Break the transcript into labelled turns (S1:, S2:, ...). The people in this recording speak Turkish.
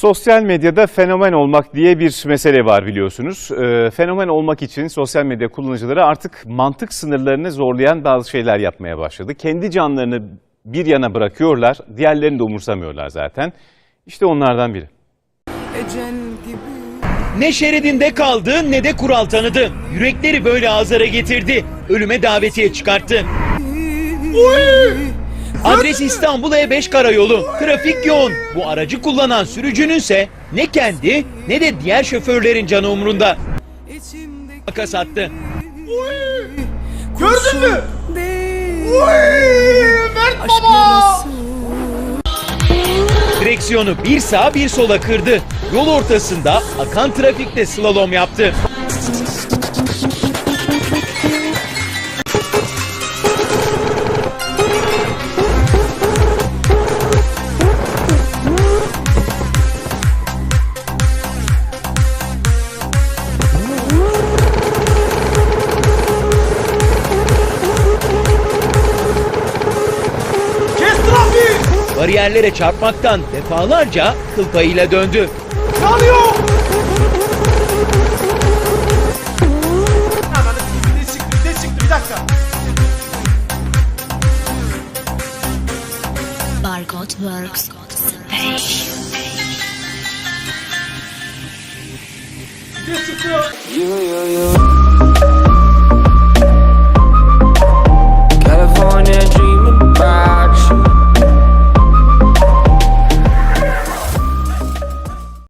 S1: Sosyal medyada fenomen olmak diye bir mesele var biliyorsunuz. Ee, fenomen olmak için sosyal medya kullanıcıları artık mantık sınırlarını zorlayan bazı şeyler yapmaya başladı. Kendi canlarını bir yana bırakıyorlar, diğerlerini de umursamıyorlar zaten. İşte onlardan biri.
S2: Ecel gibi
S3: Ne şeridinde kaldı ne de kural tanıdı. Yürekleri böyle azara getirdi. Ölüme davetiye çıkarttı. Adres İstanbul E5 karayolu. Trafik yoğun. Bu aracı kullanan sürücününse ne kendi ne de diğer şoförlerin canı umrunda. Makas attı.
S2: Gördün mü?
S4: Mert baba!
S3: Direksiyonu bir sağa bir sola kırdı. Yol ortasında akan trafikte slalom yaptı. Bariyerlere çarpmaktan defalarca kıl payıyla döndü.
S4: Yanıyor! Ne çıktı ne çıktı bir dakika.
S5: Barcode Works Space.
S4: Ne çıktı?